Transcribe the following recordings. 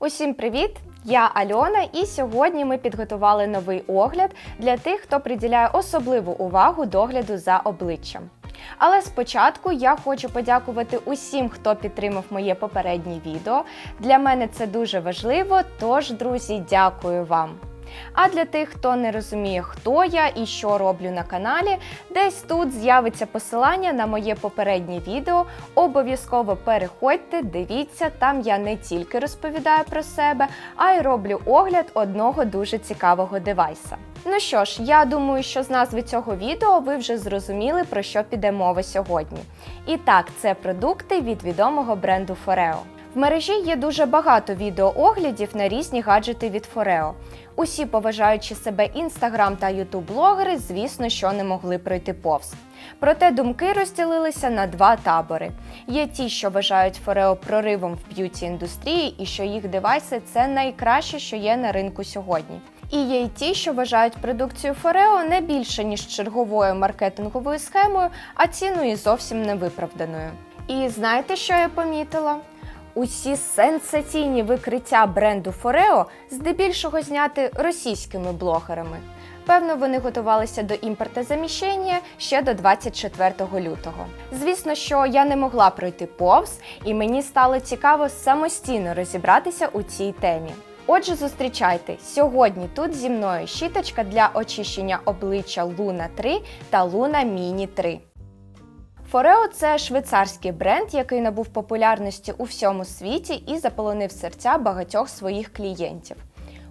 Усім привіт! Я Альона, і сьогодні ми підготували новий огляд для тих, хто приділяє особливу увагу догляду за обличчям. Але спочатку я хочу подякувати усім, хто підтримав моє попереднє відео. Для мене це дуже важливо, тож, друзі, дякую вам. А для тих, хто не розуміє, хто я і що роблю на каналі, десь тут з'явиться посилання на моє попереднє відео. Обов'язково переходьте, дивіться, там я не тільки розповідаю про себе, а й роблю огляд одного дуже цікавого девайса. Ну що ж, я думаю, що з назви цього відео ви вже зрозуміли, про що піде мова сьогодні. І так, це продукти від відомого бренду Foreo. В мережі є дуже багато відеооглядів на різні гаджети від Foreo. Усі поважаючи себе інстаграм та ютуб блогери, звісно, що не могли пройти повз. Проте думки розділилися на два табори. Є ті, що вважають Форео проривом в б'юті індустрії і що їх девайси це найкраще, що є на ринку сьогодні. І є й ті, що вважають продукцію Форео не більше ніж черговою маркетинговою схемою, а ціною зовсім невиправданою. І знаєте, що я помітила? Усі сенсаційні викриття бренду Форео здебільшого зняти російськими блогерами. Певно, вони готувалися до імпортозаміщення ще до 24 лютого. Звісно, що я не могла пройти повз, і мені стало цікаво самостійно розібратися у цій темі. Отже, зустрічайте сьогодні тут зі мною щіточка для очищення обличчя Luna 3 та Luna Mini 3. Форео це швейцарський бренд, який набув популярності у всьому світі і заполонив серця багатьох своїх клієнтів.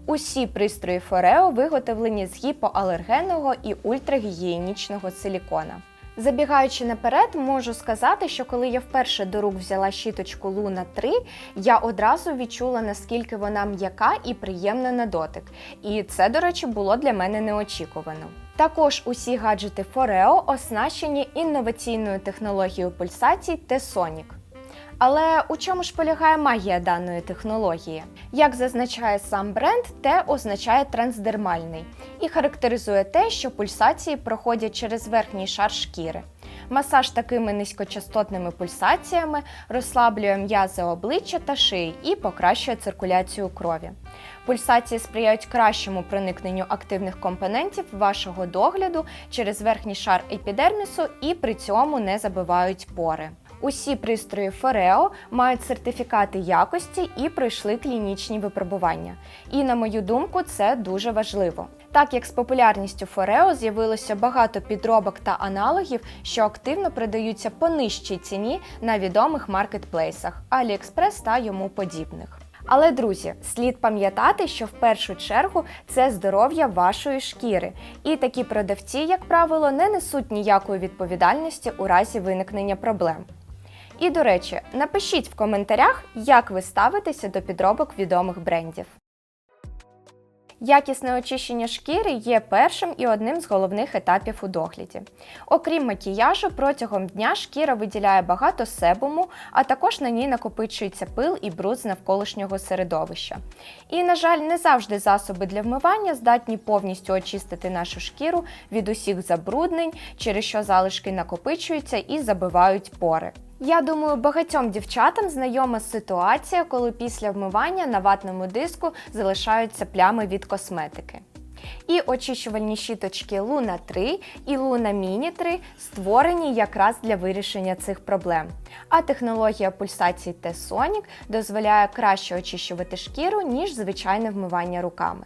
Усі пристрої Форео виготовлені з гіпоалергенного і ультрагігієнічного силікона. Забігаючи наперед, можу сказати, що коли я вперше до рук взяла щіточку Luna 3, я одразу відчула, наскільки вона м'яка і приємна на дотик. І це, до речі, було для мене неочікувано. Також усі гаджети Foreo оснащені інноваційною технологією пульсацій T-Sonic. Але у чому ж полягає магія даної технології? Як зазначає сам бренд, Т означає трансдермальний і характеризує те, що пульсації проходять через верхній шар шкіри. Масаж такими низькочастотними пульсаціями розслаблює м'язи обличчя та шиї і покращує циркуляцію крові. Пульсації сприяють кращому проникненню активних компонентів вашого догляду через верхній шар епідермісу і при цьому не забивають пори. Усі пристрої Форео мають сертифікати якості і пройшли клінічні випробування. І, на мою думку, це дуже важливо. Так як з популярністю Форео з'явилося багато підробок та аналогів, що активно продаються по нижчій ціні на відомих маркетплейсах AliExpress та йому подібних. Але, друзі, слід пам'ятати, що в першу чергу це здоров'я вашої шкіри, і такі продавці, як правило, не несуть ніякої відповідальності у разі виникнення проблем. І, до речі, напишіть в коментарях, як ви ставитеся до підробок відомих брендів. Якісне очищення шкіри є першим і одним з головних етапів у догляді. Окрім макіяжу, протягом дня шкіра виділяє багато себуму, а також на ній накопичується пил і бруд з навколишнього середовища. І, на жаль, не завжди засоби для вмивання здатні повністю очистити нашу шкіру від усіх забруднень, через що залишки накопичуються і забивають пори. Я думаю, багатьом дівчатам знайома ситуація, коли після вмивання на ватному диску залишаються плями від косметики. І очищувальні щіточки Luna 3 і Luna Mini 3 створені якраз для вирішення цих проблем. А технологія пульсації T-Sonic дозволяє краще очищувати шкіру, ніж звичайне вмивання руками.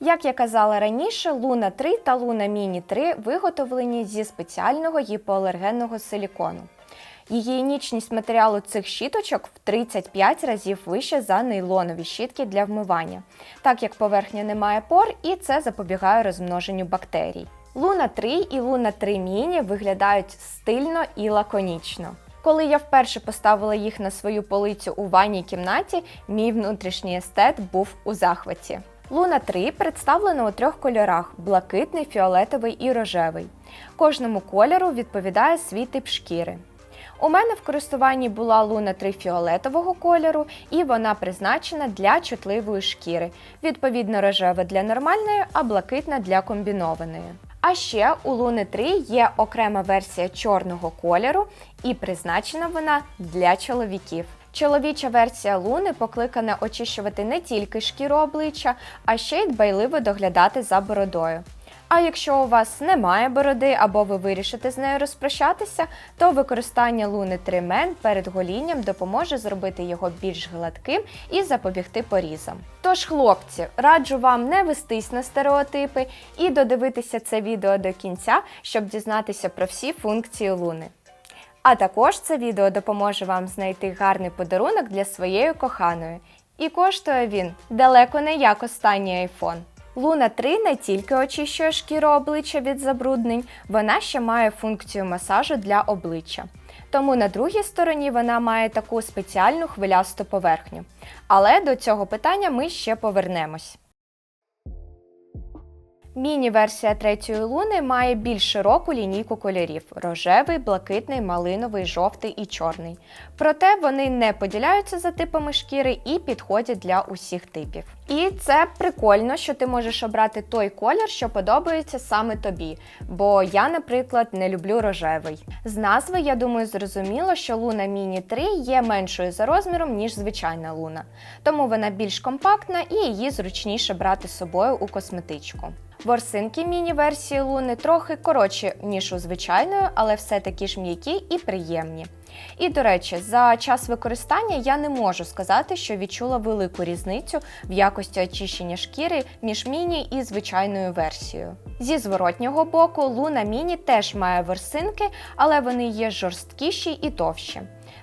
Як я казала раніше, Luna 3 та Luna Mini 3 виготовлені зі спеціального гіпоалергенного силікону. Гігієнічність матеріалу цих щіточок в 35 разів вища за нейлонові щітки для вмивання, так як поверхня не має пор і це запобігає розмноженню бактерій. Luna 3 і Luna 3 Mini виглядають стильно і лаконічно. Коли я вперше поставила їх на свою полицю у ванній кімнаті, мій внутрішній естет був у захваті. Луна 3 представлена у трьох кольорах: блакитний, фіолетовий і рожевий. Кожному кольору відповідає свій тип шкіри. У мене в користуванні була луна 3 фіолетового кольору, і вона призначена для чутливої шкіри. Відповідно, рожева для нормальної, а блакитна для комбінованої. А ще у Луни 3 є окрема версія чорного кольору, і призначена вона для чоловіків. Чоловіча версія луни покликана очищувати не тільки шкіру обличчя, а ще й дбайливо доглядати за бородою. А якщо у вас немає бороди або ви вирішите з нею розпрощатися, то використання луни 3 мен перед голінням допоможе зробити його більш гладким і запобігти порізам. Тож, хлопці, раджу вам не вестись на стереотипи і додивитися це відео до кінця, щоб дізнатися про всі функції луни. А також це відео допоможе вам знайти гарний подарунок для своєї коханої. І коштує він далеко не як останній iPhone. Луна 3 не тільки очищує шкіру обличчя від забруднень, вона ще має функцію масажу для обличчя. Тому на другій стороні вона має таку спеціальну хвилясту поверхню. Але до цього питання ми ще повернемось. Міні-версія третьої луни має більш широку лінійку кольорів: рожевий, блакитний, малиновий, жовтий і чорний. Проте вони не поділяються за типами шкіри і підходять для усіх типів. І це прикольно, що ти можеш обрати той колір, що подобається саме тобі. Бо я, наприклад, не люблю рожевий. З назви, я думаю, зрозуміло, що луна Міні 3 є меншою за розміром, ніж звичайна луна. Тому вона більш компактна і її зручніше брати з собою у косметичку. Ворсинки міні-версії луни трохи коротші, ніж у звичайної, але все таки ж м'які і приємні. І, до речі, за час використання я не можу сказати, що відчула велику різницю в якості очищення шкіри між міні і звичайною версією. Зі зворотнього боку, луна міні теж має ворсинки, але вони є жорсткіші і товщі.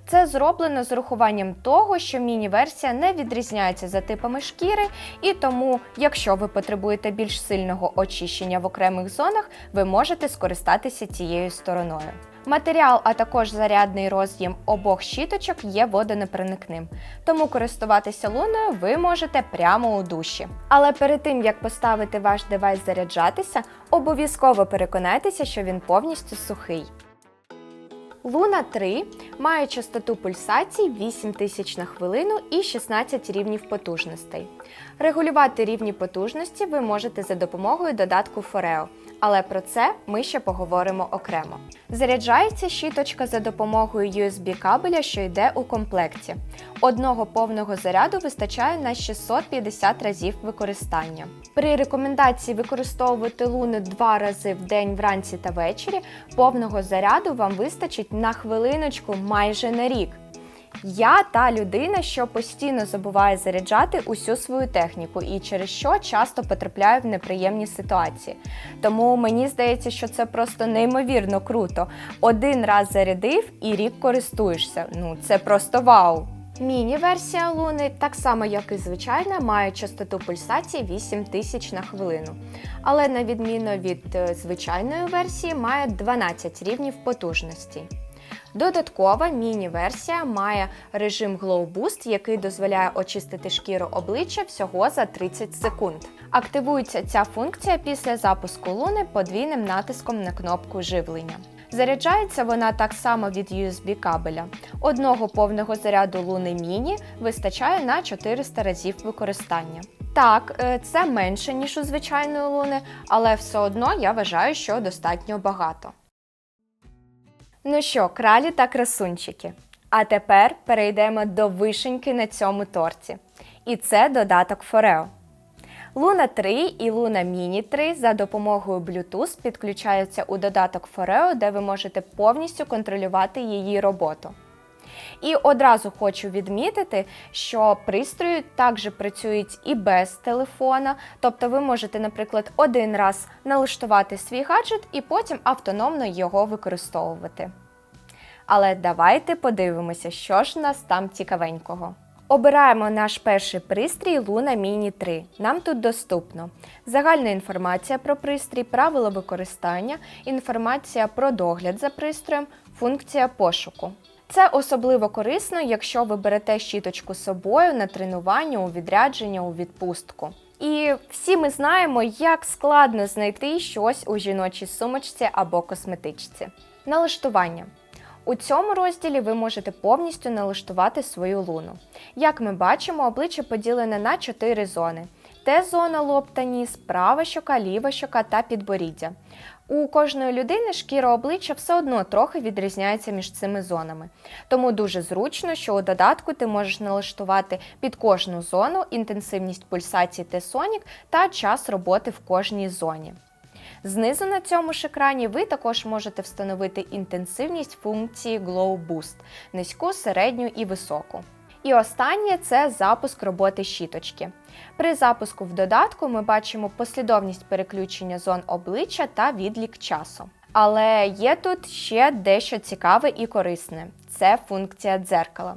Це зроблено з урахуванням того, що міні-версія не відрізняється за типами шкіри, і тому, якщо ви потребуєте більш сильного очищення в окремих зонах, ви можете скористатися цією стороною. Матеріал, а також зарядний роз'єм обох щіточок є водонепроникним, тому користуватися луною ви можете прямо у душі. Але перед тим як поставити ваш девайс заряджатися, обов'язково переконайтеся, що він повністю сухий. Луна 3 має частоту пульсацій 8 тисяч на хвилину і 16 рівнів потужностей. Регулювати рівні потужності ви можете за допомогою додатку Foreo, але про це ми ще поговоримо окремо. Заряджається щіточка за допомогою USB кабеля, що йде у комплекті. Одного повного заряду вистачає на 650 разів використання. При рекомендації використовувати луни два рази в день вранці та ввечері, повного заряду вам вистачить на хвилиночку майже на рік. Я та людина, що постійно забуває заряджати усю свою техніку і через що часто потрапляю в неприємні ситуації. Тому мені здається, що це просто неймовірно круто. Один раз зарядив і рік користуєшся. Ну це просто вау! Міні-версія луни, так само як і звичайна, має частоту пульсації 8000 на хвилину. Але на відміну від е, звичайної версії, має 12 рівнів потужності. Додаткова міні-версія має режим Glow Boost, який дозволяє очистити шкіру обличчя всього за 30 секунд. Активується ця функція після запуску луни подвійним натиском на кнопку живлення. Заряджається вона так само від USB кабеля. Одного повного заряду луни міні вистачає на 400 разів використання. Так, е, це менше, ніж у звичайної луни, але все одно я вважаю, що достатньо багато. Ну що, кралі та красунчики. А тепер перейдемо до вишеньки на цьому торті. І це додаток Форео. Луна 3 і Луна Міні 3 за допомогою Bluetooth підключаються у додаток Форео, де ви можете повністю контролювати її роботу. І одразу хочу відмітити, що пристрої також працюють і без телефона, тобто ви можете, наприклад, один раз налаштувати свій гаджет і потім автономно його використовувати. Але давайте подивимося, що ж у нас там цікавенького. Обираємо наш перший пристрій Luna Mini 3. Нам тут доступно загальна інформація про пристрій, правила використання, інформація про догляд за пристроєм, функція пошуку. Це особливо корисно, якщо ви берете щіточку з собою на тренування, у відрядження, у відпустку. І всі ми знаємо, як складно знайти щось у жіночій сумочці або косметичці. Налаштування. У цьому розділі ви можете повністю налаштувати свою луну. Як ми бачимо, обличчя поділене на 4 зони: Т-зона лоб та ніс, права щока, ліва щока та підборіддя. У кожної людини шкіра обличчя все одно трохи відрізняється між цими зонами. Тому дуже зручно, що у додатку ти можеш налаштувати під кожну зону інтенсивність пульсації T-Sonic та час роботи в кожній зоні. Знизу на цьому ж екрані ви також можете встановити інтенсивність функції Glow Boost – низьку, середню і високу. І останнє це запуск роботи щіточки. При запуску в додатку ми бачимо послідовність переключення зон обличчя та відлік часу. Але є тут ще дещо цікаве і корисне це функція дзеркала.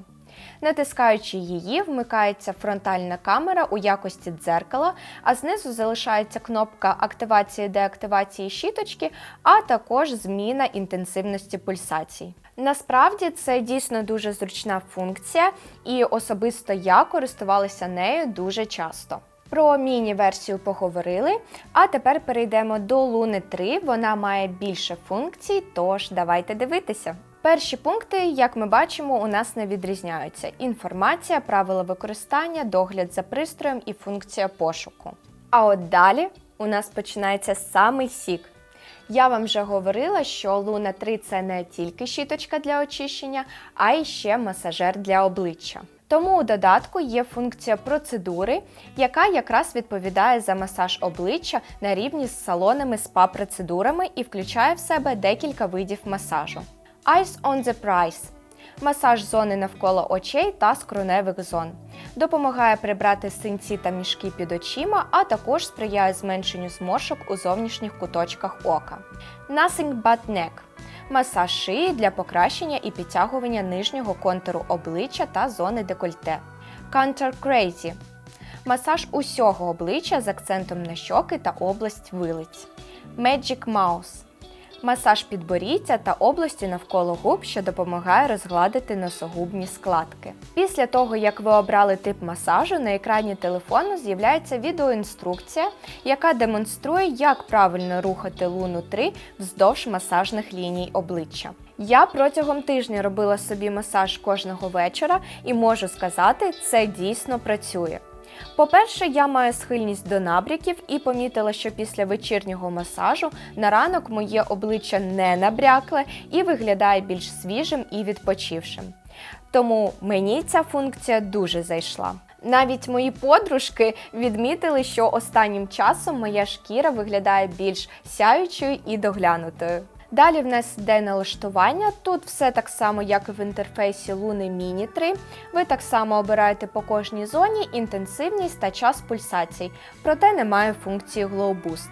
Натискаючи її, вмикається фронтальна камера у якості дзеркала, а знизу залишається кнопка активації деактивації щіточки, а також зміна інтенсивності пульсацій. Насправді це дійсно дуже зручна функція, і особисто я користувалася нею дуже часто. Про міні-версію поговорили, а тепер перейдемо до Луни 3. Вона має більше функцій, тож давайте дивитися. Перші пункти, як ми бачимо, у нас не відрізняються: інформація, правила використання, догляд за пристроєм і функція пошуку. А от далі у нас починається самий сік. Я вам вже говорила, що Луна 3 це не тільки щіточка для очищення, а й ще масажер для обличчя. Тому у додатку є функція процедури, яка якраз відповідає за масаж обличчя на рівні з салонними спа-процедурами і включає в себе декілька видів масажу. Eyes on the Price масаж зони навколо очей та скроневих зон. Допомагає прибрати синці та мішки під очима, а також сприяє зменшенню зморшок у зовнішніх куточках ока. Nothing but neck масаж шиї для покращення і підтягування нижнього контуру обличчя та зони декольте. Contour Crazy масаж усього обличчя з акцентом на щоки та область вилиць. Magic Mouse масаж підборіддя та області навколо губ, що допомагає розгладити носогубні складки. Після того, як ви обрали тип масажу, на екрані телефону з'являється відеоінструкція, яка демонструє, як правильно рухати луну 3 вздовж масажних ліній обличчя. Я протягом тижня робила собі масаж кожного вечора і можу сказати, це дійсно працює. По-перше, я маю схильність до набряків і помітила, що після вечірнього масажу на ранок моє обличчя не набрякле і виглядає більш свіжим і відпочившим. Тому мені ця функція дуже зайшла. Навіть мої подружки відмітили, що останнім часом моя шкіра виглядає більш сяючою і доглянутою. Далі в нас йде налаштування. Тут все так само, як і в інтерфейсі Luna Mini 3. Ви так само обираєте по кожній зоні інтенсивність та час пульсацій, проте немає функції Glow Boost.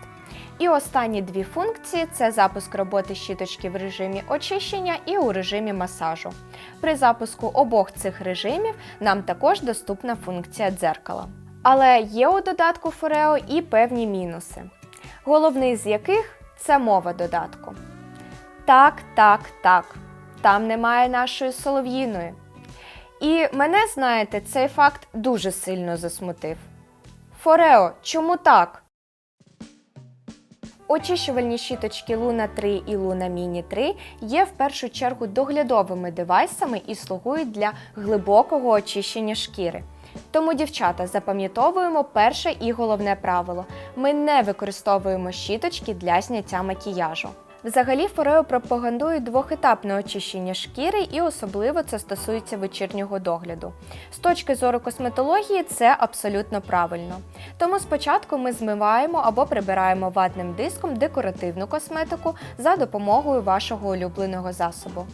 І останні дві функції це запуск роботи щіточки в режимі очищення і у режимі масажу. При запуску обох цих режимів нам також доступна функція дзеркала. Але є у додатку Foreo і певні мінуси. Головний з яких це мова додатку. Так, так, так. Там немає нашої солов'їної. І мене, знаєте, цей факт дуже сильно засмутив. Форео, чому так? Очищувальні щіточки Luna 3 і Luna Mini 3 є в першу чергу доглядовими девайсами і слугують для глибокого очищення шкіри. Тому, дівчата, запам'ятовуємо перше і головне правило: ми не використовуємо щіточки для зняття макіяжу. Взагалі Форео пропагандує двохетапне очищення шкіри, і особливо це стосується вечірнього догляду. З точки зору косметології це абсолютно правильно. Тому спочатку ми змиваємо або прибираємо ватним диском декоративну косметику за допомогою вашого улюбленого засобу.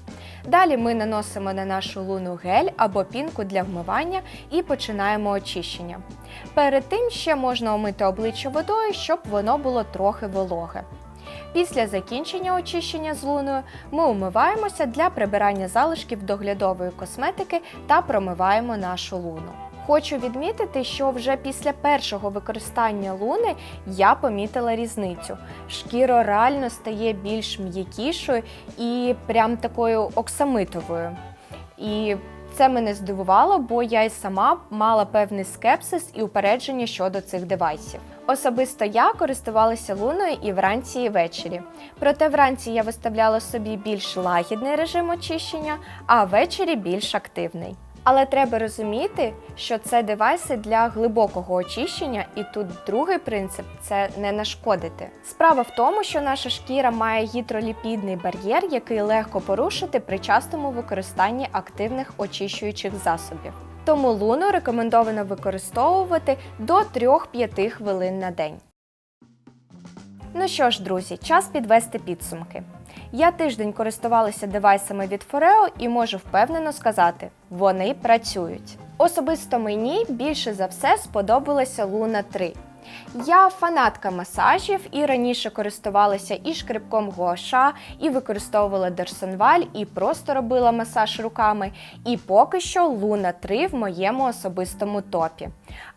Далі ми наносимо на нашу луну гель або пінку для вмивання і починаємо очищення. Перед тим ще можна омити обличчя водою, щоб воно було трохи вологе. Після закінчення очищення з луною ми умиваємося для прибирання залишків доглядової косметики та промиваємо нашу луну. Хочу відмітити, що вже після першого використання луни я помітила різницю. Шкіра реально стає більш м'якішою і прям такою оксамитовою. І це мене здивувало, бо я й сама мала певний скепсис і упередження щодо цих девайсів. Особисто я користувалася луною і вранці, і ввечері. Проте вранці я виставляла собі більш лагідний режим очищення, а ввечері більш активний. Але треба розуміти, що це девайси для глибокого очищення, і тут другий принцип це не нашкодити. Справа в тому, що наша шкіра має гідроліпідний бар'єр, який легко порушити при частому використанні активних очищуючих засобів. Тому луну рекомендовано використовувати до 3-5 хвилин на день. Ну що ж, друзі, час підвести підсумки. Я тиждень користувалася девайсами від Foreo і можу впевнено сказати, вони працюють. Особисто мені більше за все сподобалася Luna 3. Я фанатка масажів і раніше користувалася і шкребком гуаша, і використовувала Дерсонваль, і просто робила масаж руками. І поки що Luna 3 в моєму особистому топі.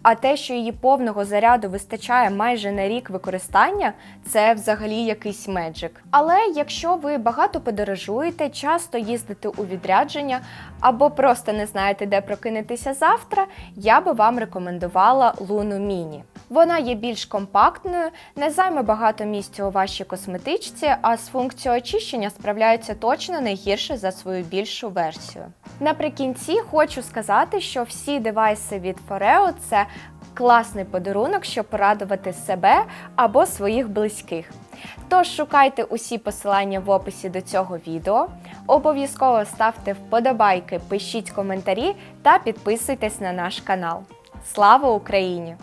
А те, що її повного заряду вистачає майже на рік використання, це взагалі якийсь меджик. Але якщо ви багато подорожуєте, часто їздите у відрядження або просто не знаєте, де прокинетеся завтра, я би вам рекомендувала Луну Міні. Вона є більш компактною, не займе багато місця у вашій косметичці, а з функцією очищення справляється точно не гірше за свою більшу версію. Наприкінці хочу сказати, що всі девайси від Foreo – це класний подарунок, щоб порадувати себе або своїх близьких. Тож шукайте усі посилання в описі до цього відео. Обов'язково ставте вподобайки, пишіть коментарі та підписуйтесь на наш канал. Слава Україні!